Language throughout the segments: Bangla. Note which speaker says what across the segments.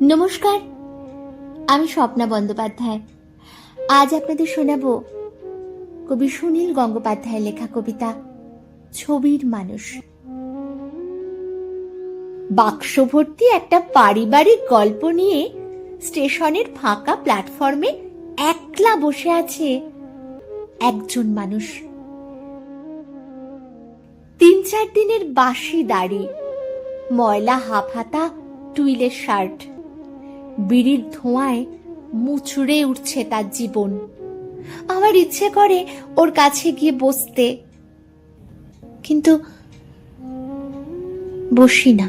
Speaker 1: নমস্কার, আমি স্বপ্না বন্দ্যোপাধ্যায়। আজ আপনাদের শোনাব কবি সুনীল গঙ্গোপাধ্যায়ের লেখা কবিতা, ছবির মানুষ। বাক্স ভর্তি একটা পারিবারিক গল্প নিয়ে স্টেশনের ফাঁকা প্ল্যাটফর্মে একলা বসে আছে একজন মানুষ। তিন চার দিনের বাসি দাড়ি, ময়লা হাফ হাতা, টুইলের শার্ট। বিড়ির ধোঁয়ায় মুচড়ে উঠছে তার জীবন। আমার ইচ্ছে করে ওর কাছে গিয়ে বসতে, কিন্তু বসি না।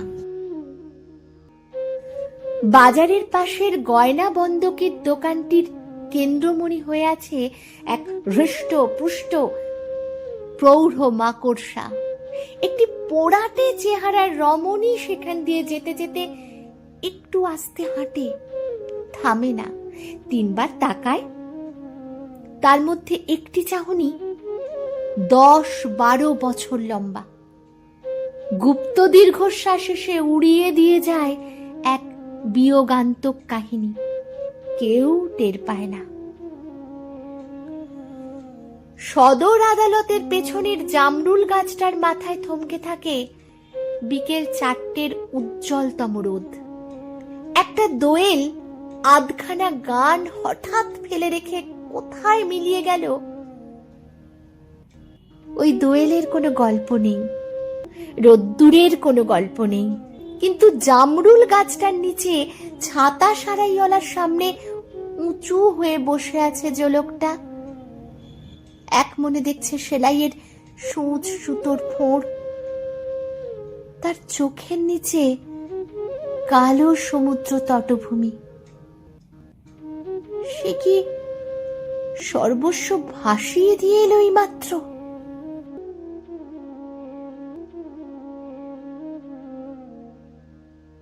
Speaker 1: বাজারের পাশের গয়না বন্ধকের দোকানটির কেন্দ্রমণি হয়ে আছে এক হৃষ্ট পুষ্ট প্রৌঢ় মাকড়সা। একটি পোড়াটে চেহারার রমণী সেখান দিয়ে যেতে যেতে একটু আস্তে হাঁটে। থামে না। তিনবার তাকায়। তার মধ্যে একটি চাহনি দশ বারো বছর লম্বা। গুপ্ত দীর্ঘশ্বাস সে উড়িয়ে দিয়ে যায় এক বিয়োগান্তক কাহিনী। কেউ টের পায় না। সদর আদালতের পেছনের জামরুল গাছটার মাথায় থমকে থাকে বিকেল চারটের উজ্জ্বলতম রোদ। একটা দোয়েল আধখানা গান হঠাৎ ফেলে রেখে কোথায় মিলিয়ে গেল? ওই দোয়েলের কোনো গল্প নেই, রোদ্দুরের কোনো গল্প নেই, কিন্তু জামরুল গাছটার নিচে ছাতা সারাইওয়ালার সামনে উঁচু হয়ে বসে আছে যে লোকটা। এক মনে দেখছে সেলাইয়ের সূচ সুতোর ফোঁড়। তার চোখের নিচে কালো সমুদ্র তটভূমি। সে কি সর্বস্ব ভাসিয়ে দিয়ে এলো এই মাত্র